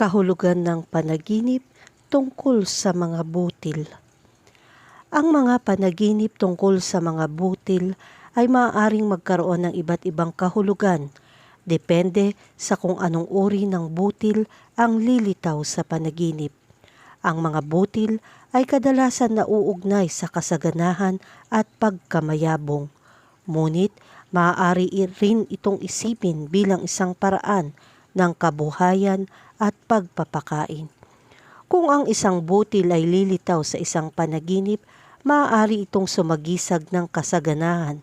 kahulugan ng panaginip tungkol sa mga butil. Ang mga panaginip tungkol sa mga butil ay maaaring magkaroon ng iba't ibang kahulugan, depende sa kung anong uri ng butil ang lilitaw sa panaginip. Ang mga butil ay kadalasan nauugnay sa kasaganahan at pagkamayabong. Ngunit maaari rin itong isipin bilang isang paraan ng kabuhayan at pagpapakain. Kung ang isang butil ay lilitaw sa isang panaginip, maaari itong sumagisag ng kasaganahan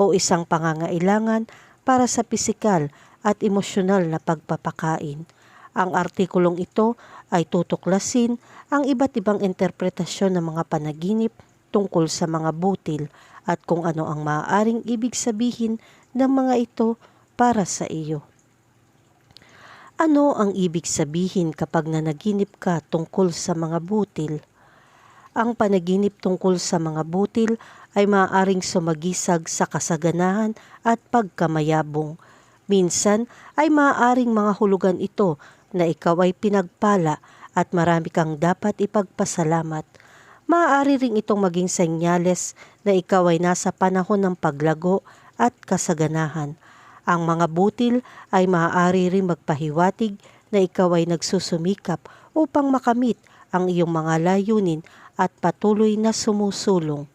o isang pangangailangan para sa pisikal at emosyonal na pagpapakain. Ang artikulong ito ay tutuklasin ang iba't ibang interpretasyon ng mga panaginip tungkol sa mga butil at kung ano ang maaaring ibig sabihin ng mga ito para sa iyo. Ano ang ibig sabihin kapag nanaginip ka tungkol sa mga butil? Ang panaginip tungkol sa mga butil ay maaaring sumagisag sa kasaganahan at pagkamayabong. Minsan ay maaaring mga hulugan ito na ikaw ay pinagpala at marami kang dapat ipagpasalamat. Maaari ring itong maging senyales na ikaw ay nasa panahon ng paglago at kasaganahan. Ang mga butil ay maaari ring magpahiwatig na ikaw ay nagsusumikap upang makamit ang iyong mga layunin at patuloy na sumusulong.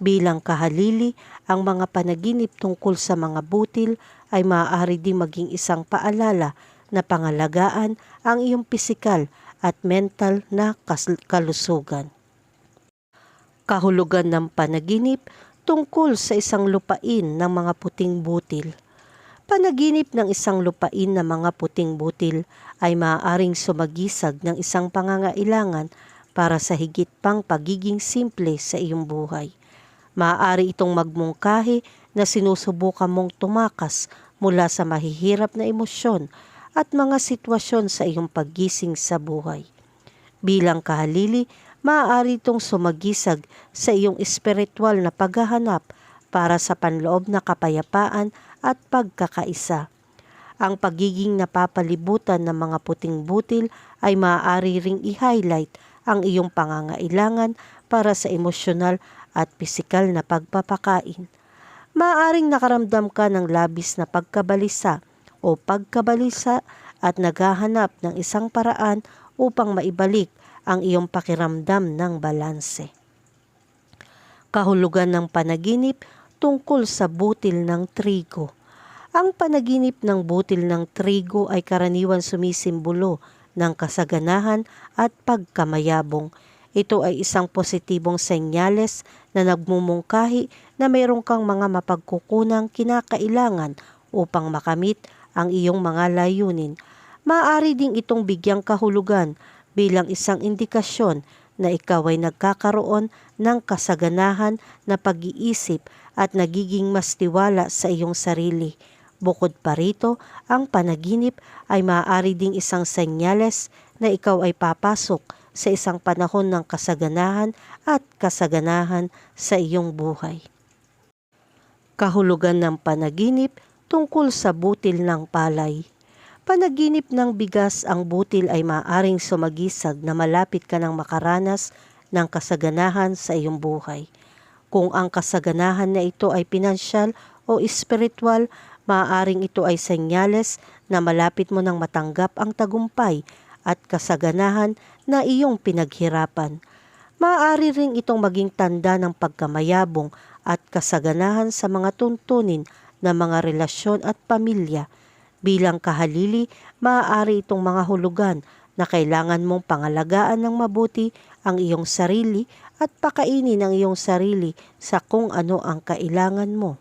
Bilang kahalili, ang mga panaginip tungkol sa mga butil ay maaari din maging isang paalala na pangalagaan ang iyong pisikal at mental na kalusugan. Kahulugan ng panaginip tungkol sa isang lupain ng mga puting butil. Panaginip ng isang lupain na mga puting butil ay maaaring sumagisag ng isang pangangailangan para sa higit pang pagiging simple sa iyong buhay. Maaari itong magmungkahi na sinusubukan mong tumakas mula sa mahihirap na emosyon at mga sitwasyon sa iyong paggising sa buhay. Bilang kahalili, maaari itong sumagisag sa iyong espiritual na paghahanap para sa panloob na kapayapaan at pagkakaisa. Ang pagiging napapalibutan ng mga puting butil ay maaari ring i-highlight ang iyong pangangailangan para sa emosyonal at pisikal na pagpapakain. Maaring nakaramdam ka ng labis na pagkabalisa o pagkabalisa at naghahanap ng isang paraan upang maibalik ang iyong pakiramdam ng balanse. Kahulugan ng panaginip tungkol sa butil ng trigo. Ang panaginip ng butil ng trigo ay karaniwan sumisimbolo ng kasaganahan at pagkamayabong. Ito ay isang positibong senyales na nagmumungkahi na mayroon kang mga mapagkukunang kinakailangan upang makamit ang iyong mga layunin. Maaari ding itong bigyang kahulugan bilang isang indikasyon na ikaw ay nagkakaroon ng kasaganahan na pag-iisip at nagiging mas tiwala sa iyong sarili. Bukod pa rito, ang panaginip ay maaari ding isang senyales na ikaw ay papasok sa isang panahon ng kasaganahan at kasaganahan sa iyong buhay. Kahulugan ng panaginip tungkol sa butil ng palay. Panaginip ng bigas ang butil ay maaring sumagisag na malapit ka ng makaranas ng kasaganahan sa iyong buhay. Kung ang kasaganahan na ito ay pinansyal o espiritual, Maaaring ito ay senyales na malapit mo nang matanggap ang tagumpay at kasaganahan na iyong pinaghirapan. Maaari ring itong maging tanda ng pagkamayabong at kasaganahan sa mga tuntunin ng mga relasyon at pamilya. Bilang kahalili, maaari itong mga hulugan na kailangan mong pangalagaan ng mabuti ang iyong sarili at pakainin ang iyong sarili sa kung ano ang kailangan mo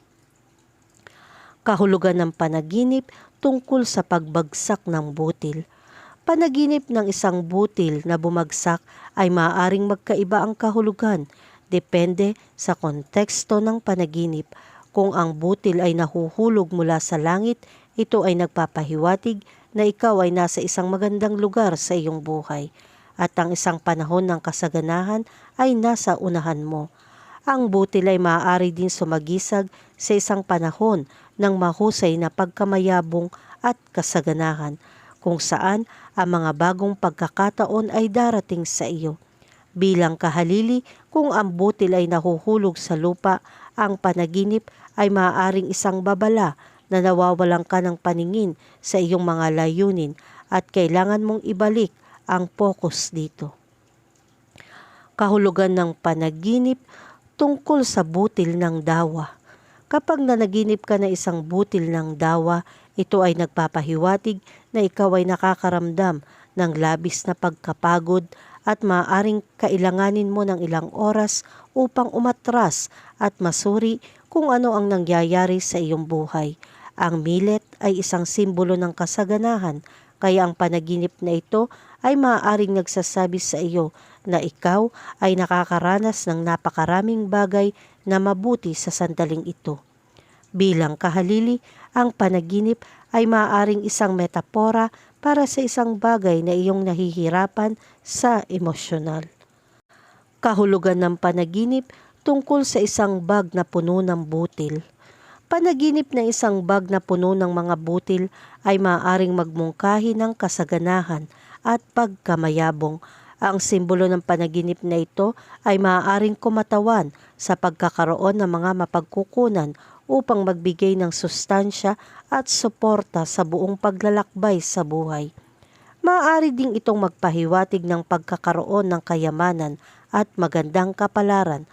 kahulugan ng panaginip tungkol sa pagbagsak ng butil. Panaginip ng isang butil na bumagsak ay maaaring magkaiba ang kahulugan, depende sa konteksto ng panaginip. Kung ang butil ay nahuhulog mula sa langit, ito ay nagpapahiwatig na ikaw ay nasa isang magandang lugar sa iyong buhay at ang isang panahon ng kasaganahan ay nasa unahan mo. Ang butil ay maaari din sumagisag sa isang panahon ng mahusay na pagkamayabong at kasaganahan. kung saan ang mga bagong pagkakataon ay darating sa iyo. Bilang kahalili, kung ang butil ay nahuhulog sa lupa, ang panaginip ay maaaring isang babala na nawawalan ka ng paningin sa iyong mga layunin at kailangan mong ibalik ang focus dito. Kahulugan ng panaginip tungkol sa butil ng dawa. Kapag nanaginip ka na isang butil ng dawa, ito ay nagpapahiwatig na ikaw ay nakakaramdam ng labis na pagkapagod at maaaring kailanganin mo ng ilang oras upang umatras at masuri kung ano ang nangyayari sa iyong buhay. Ang milet ay isang simbolo ng kasaganahan, kaya ang panaginip na ito ay maaaring nagsasabi sa iyo na ikaw ay nakakaranas ng napakaraming bagay na mabuti sa sandaling ito. Bilang kahalili, ang panaginip ay maaaring isang metapora para sa isang bagay na iyong nahihirapan sa emosyonal. Kahulugan ng panaginip tungkol sa isang bag na puno ng butil. Panaginip na isang bag na puno ng mga butil ay maaaring magmungkahi ng kasaganahan at pagkamayabong. Ang simbolo ng panaginip na ito ay maaaring kumatawan sa pagkakaroon ng mga mapagkukunan upang magbigay ng sustansya at suporta sa buong paglalakbay sa buhay. Maaari ding itong magpahiwatig ng pagkakaroon ng kayamanan at magandang kapalaran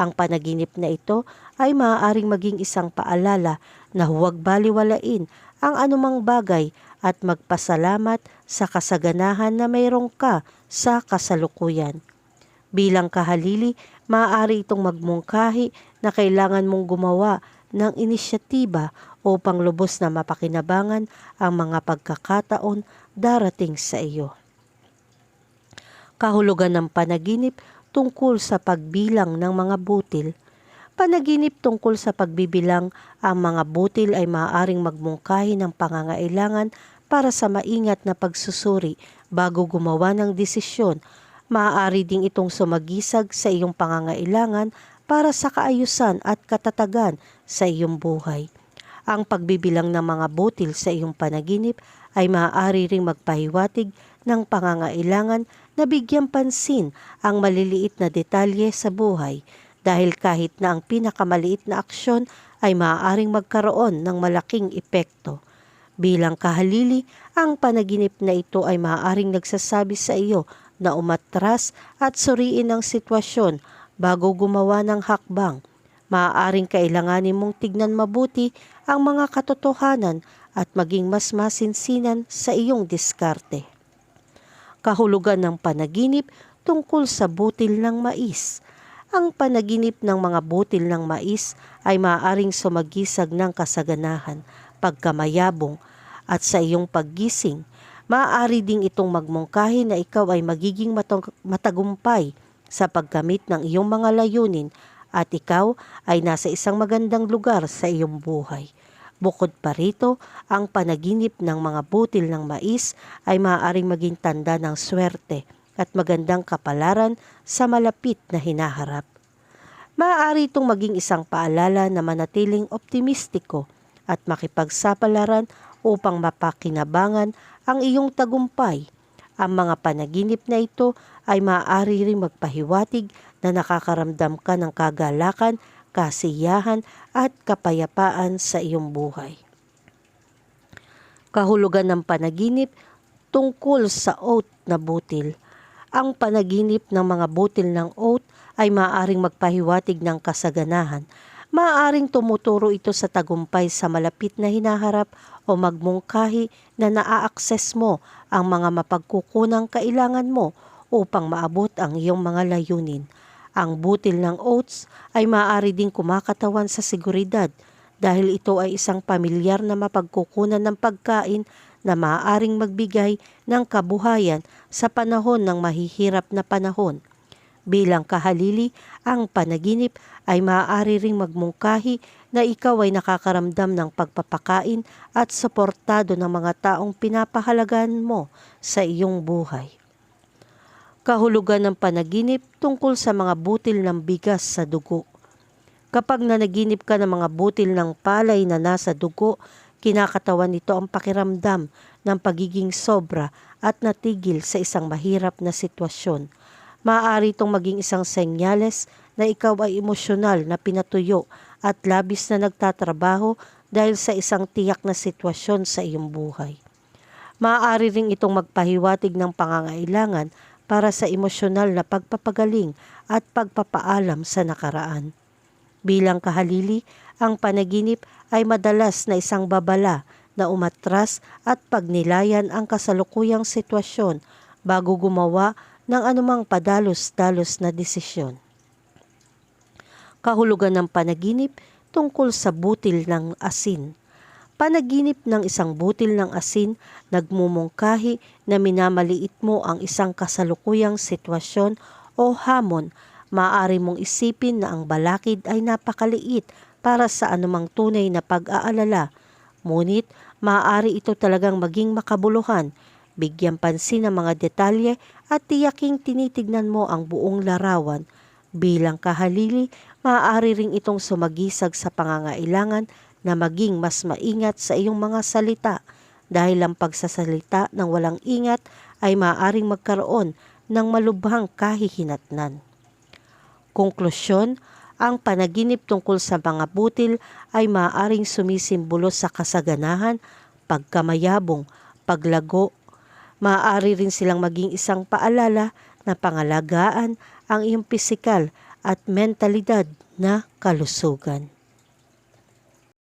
ang panaginip na ito ay maaaring maging isang paalala na huwag baliwalain ang anumang bagay at magpasalamat sa kasaganahan na mayroong ka sa kasalukuyan. Bilang kahalili, maaari itong magmungkahi na kailangan mong gumawa ng inisyatiba upang lubos na mapakinabangan ang mga pagkakataon darating sa iyo. Kahulugan ng panaginip tungkol sa pagbilang ng mga butil. Panaginip tungkol sa pagbibilang, ang mga butil ay maaaring magmungkahi ng pangangailangan para sa maingat na pagsusuri bago gumawa ng desisyon. Maaari ding itong sumagisag sa iyong pangangailangan para sa kaayusan at katatagan sa iyong buhay. Ang pagbibilang ng mga butil sa iyong panaginip ay maaari ring magpahiwatig ng pangangailangan na bigyan pansin ang maliliit na detalye sa buhay dahil kahit na ang pinakamaliit na aksyon ay maaaring magkaroon ng malaking epekto. Bilang kahalili, ang panaginip na ito ay maaaring nagsasabi sa iyo na umatras at suriin ang sitwasyon bago gumawa ng hakbang. Maaaring kailanganin mong tignan mabuti ang mga katotohanan at maging mas masinsinan sa iyong diskarte kahulugan ng panaginip tungkol sa butil ng mais. Ang panaginip ng mga butil ng mais ay maaaring sumagisag ng kasaganahan, pagkamayabong, at sa iyong paggising. Maaari ding itong magmungkahi na ikaw ay magiging matagumpay sa paggamit ng iyong mga layunin at ikaw ay nasa isang magandang lugar sa iyong buhay. Bukod pa rito, ang panaginip ng mga butil ng mais ay maaaring maging tanda ng swerte at magandang kapalaran sa malapit na hinaharap. Maaari itong maging isang paalala na manatiling optimistiko at makipagsapalaran upang mapakinabangan ang iyong tagumpay. Ang mga panaginip na ito ay maaari ring magpahiwatig na nakakaramdam ka ng kagalakan kasiyahan at kapayapaan sa iyong buhay. Kahulugan ng panaginip tungkol sa oat na butil. Ang panaginip ng mga butil ng oat ay maaaring magpahiwatig ng kasaganahan. Maaaring tumuturo ito sa tagumpay sa malapit na hinaharap o magmungkahi na naa-access mo ang mga mapagkukunang kailangan mo upang maabot ang iyong mga layunin. Ang butil ng oats ay maaari ding kumakatawan sa seguridad dahil ito ay isang pamilyar na mapagkukunan ng pagkain na maaaring magbigay ng kabuhayan sa panahon ng mahihirap na panahon. Bilang kahalili, ang panaginip ay maaari ring magmungkahi na ikaw ay nakakaramdam ng pagpapakain at suportado ng mga taong pinapahalagan mo sa iyong buhay kahulugan ng panaginip tungkol sa mga butil ng bigas sa dugo. Kapag nanaginip ka ng mga butil ng palay na nasa dugo, kinakatawan nito ang pakiramdam ng pagiging sobra at natigil sa isang mahirap na sitwasyon. Maaari itong maging isang senyales na ikaw ay emosyonal na pinatuyo at labis na nagtatrabaho dahil sa isang tiyak na sitwasyon sa iyong buhay. Maaari ring itong magpahiwatig ng pangangailangan para sa emosyonal na pagpapagaling at pagpapaalam sa nakaraan. Bilang kahalili, ang panaginip ay madalas na isang babala na umatras at pagnilayan ang kasalukuyang sitwasyon bago gumawa ng anumang padalos-dalos na desisyon. Kahulugan ng panaginip tungkol sa butil ng asin. Panaginip ng isang butil ng asin nagmumungkahi na minamaliit mo ang isang kasalukuyang sitwasyon o hamon. Maaari mong isipin na ang balakid ay napakaliit para sa anumang tunay na pag-aalala. Ngunit maaari ito talagang maging makabuluhan. Bigyan pansin ang mga detalye at tiyaking tinitignan mo ang buong larawan. Bilang kahalili, maaari ring itong sumagisag sa pangangailangan na maging mas maingat sa iyong mga salita dahil ang pagsasalita ng walang ingat ay maaaring magkaroon ng malubhang kahihinatnan. Konklusyon, ang panaginip tungkol sa mga butil ay maaaring sumisimbolo sa kasaganahan, pagkamayabong, paglago. Maaari rin silang maging isang paalala na pangalagaan ang iyong pisikal at mentalidad na kalusugan.